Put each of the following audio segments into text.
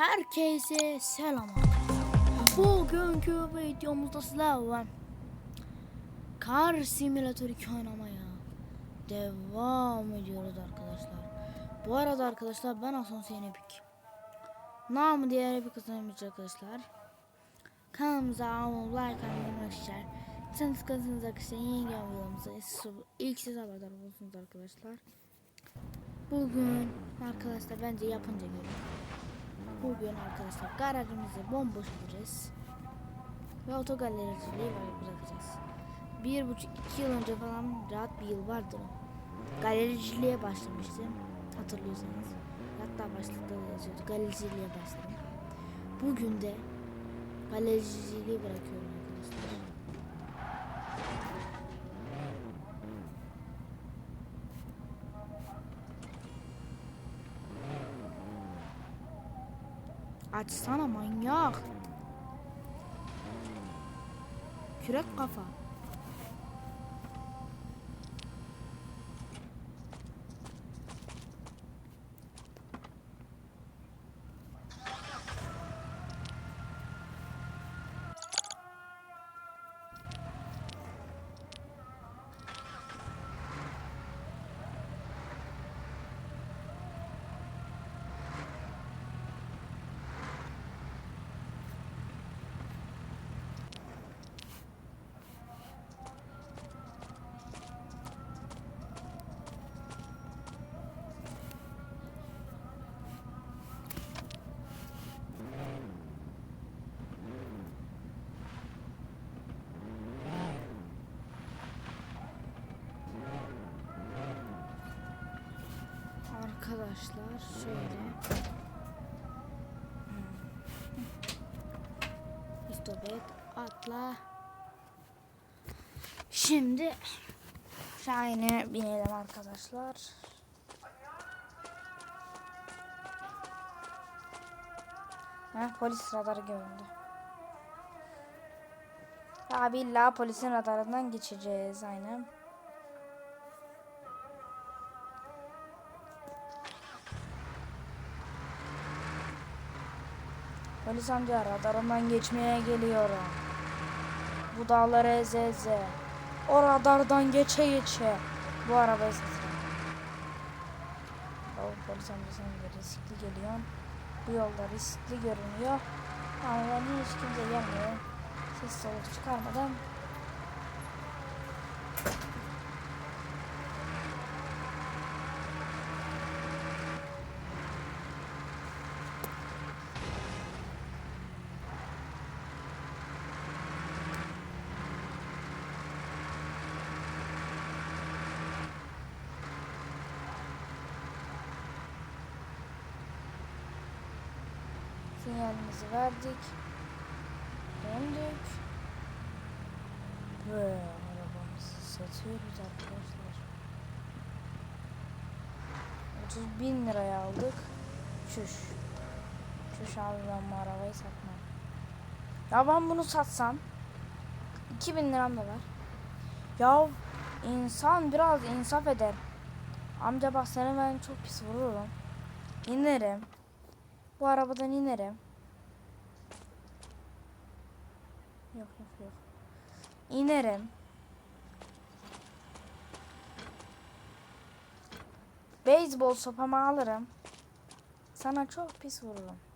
Herkese selam. Bugünkü videomuzda sizlerle Kar Simülatör 2 oynamaya devam ediyoruz arkadaşlar. Bu arada arkadaşlar ben Hasan Hüseyin Epik. Namı diğer Epik kazanmış arkadaşlar. Kanalımıza abone olmayı, like atmayı arkadaşlar. Sen sıkıntınız arkadaşlar yeni gelen videomuza ilk siz haberdar olursunuz arkadaşlar. Bugün arkadaşlar bence yapınca görün. Bugün arkadaşlar garajımızı bomboş edeceğiz. Ve otogalericiliği bırakacağız. Bir buçuk iki yıl önce falan rahat bir yıl vardı. Galericiliğe başlamıştım. Hatırlıyorsanız. Hatta başlıkta da yazıyordu. Galericiliğe başladım. Bugün de galericiliği bırakıyorum arkadaşlar. Açsana manyak. Kürek kafa. Arkadaşlar şöyle. İstopet atla. Şimdi Şahin'e binelim arkadaşlar. Ha, polis radarı göründü. Abi illa polisin radarından geçeceğiz aynen. Polis amca radarından geçmeye geliyorum. Bu dağları eze eze. O radardan geçe geçe. Bu araba ezildi. O polis amca sen de riskli geliyorsun. Bu yolda riskli görünüyor. Ama ben hiç kimse gelmiyor. Ses soluk çıkarmadan sinyalimizi verdik. Döndük. Ve arabamızı satıyoruz arkadaşlar. 30 bin liraya aldık. Çüş. Çüş abi ben bu arabayı satmam. Ya ben bunu satsam 2000 liram da var. Ya insan biraz insaf eder. Amca bak seni ben çok pis vururum. İnerim. Bu arabadan inerim. Yok yok yok. İnerim. Beyzbol sopamı alırım. Sana çok pis vururum.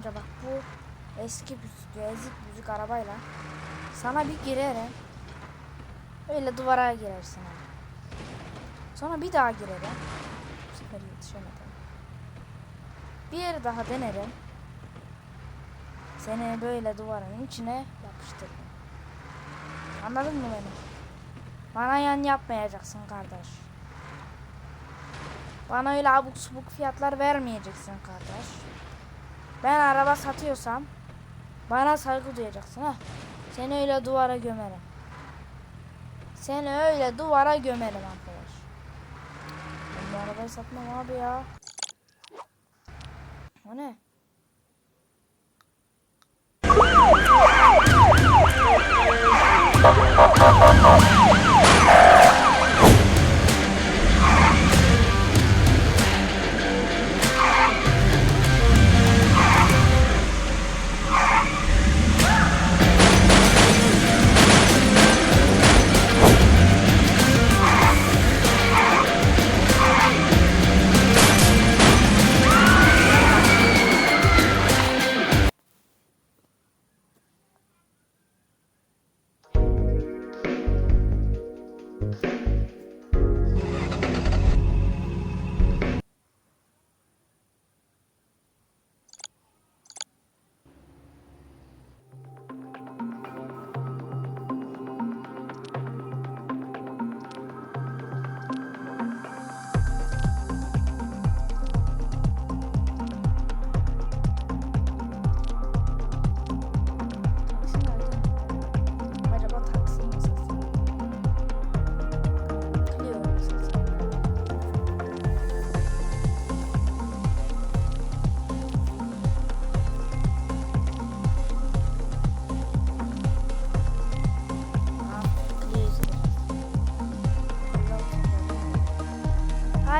Amca bak bu eski büzük, ezik büzük arabayla sana bir girerim. Öyle duvara girersin. Sonra bir daha girerim. Bu sefer yetişemedim. Bir daha denerim. Seni böyle duvarın içine yapıştırırım. Anladın mı beni? Bana yan yapmayacaksın kardeş. Bana öyle abuk subuk fiyatlar vermeyeceksin kardeş. Ben araba satıyorsam bana saygı duyacaksın ha. Seni öyle duvara gömerim. Seni öyle duvara gömerim arkadaş. Ben bu arabayı satmam abi ya. O ne?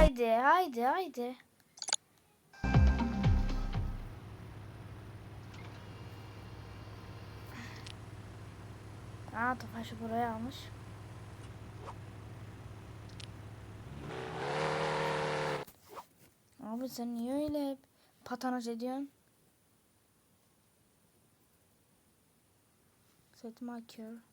Haydi, haydi, haydi. Aa Tofaş'ı buraya almış. Abi sen niye öyle hep patanaj ediyorsun? Set marker.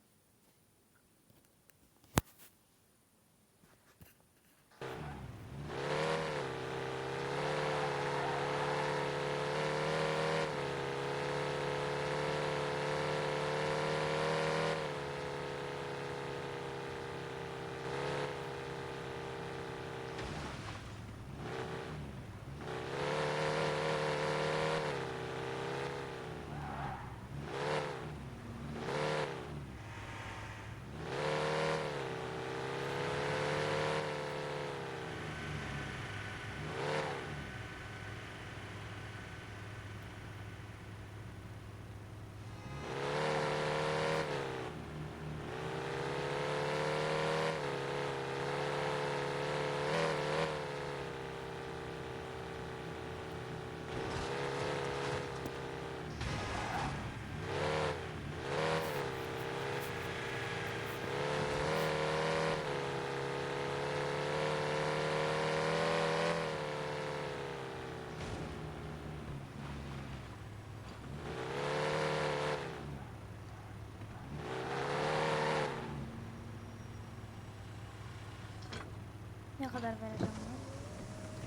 Ne kadar vereceğim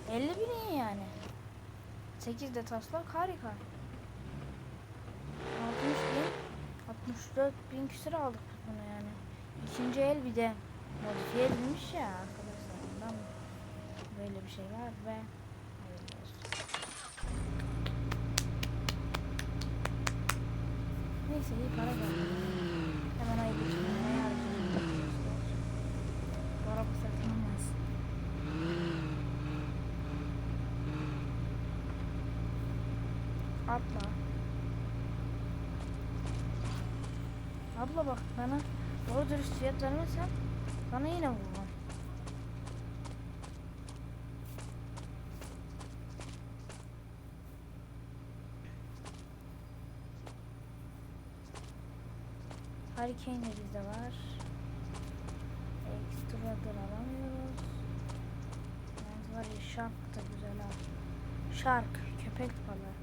bunu? 50 bin iyi yani. 8 de taslak harika. 60 bin 64 bin küsür aldık bunu yani. İkinci el bir de modifiye edilmiş ya arkadaşlar. Ondan böyle bir şey var ve. Neyse iyi para geldi. Hemen ayı Atla. Abla bak bana doğru dürüst fiyat vermezsen bana yine vurma. Hurricane de bizde var. Ekstradır alamıyoruz. Yani var ya Shark da güzel abi. Shark köpek balığı.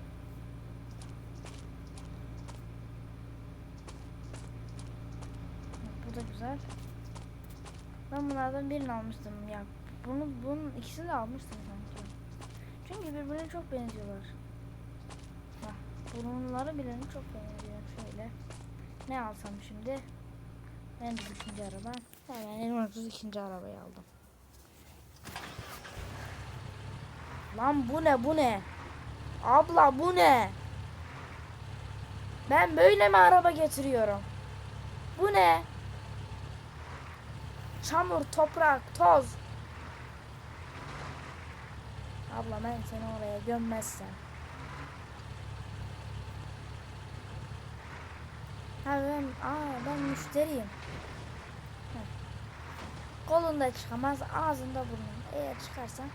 Bak, Bu da güzel. Ben bunlardan birini almıştım ya. Bunu bunun ikisini de almıştım sanki. Çünkü birbirine çok benziyorlar. Bak burunları birbirine çok benziyor. Şöyle. Ne alsam şimdi? En ikinci araba. Hemen en ucuz ikinci arabayı aldım. Lan bu ne bu ne? Abla bu ne? Ben böyle mi araba getiriyorum? Bu ne? Çamur, toprak, toz. Abla ben seni oraya gömmezsem. Ha ben, aa ben müşteriyim. Heh. Kolunda çıkamaz, ağzında burnun. Eğer çıkarsan.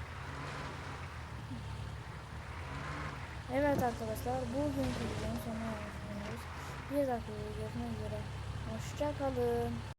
Evet arkadaşlar, bugünkü videonun sonuna geliyoruz. Bir dakika görüşmek üzere. Hoşça kalın.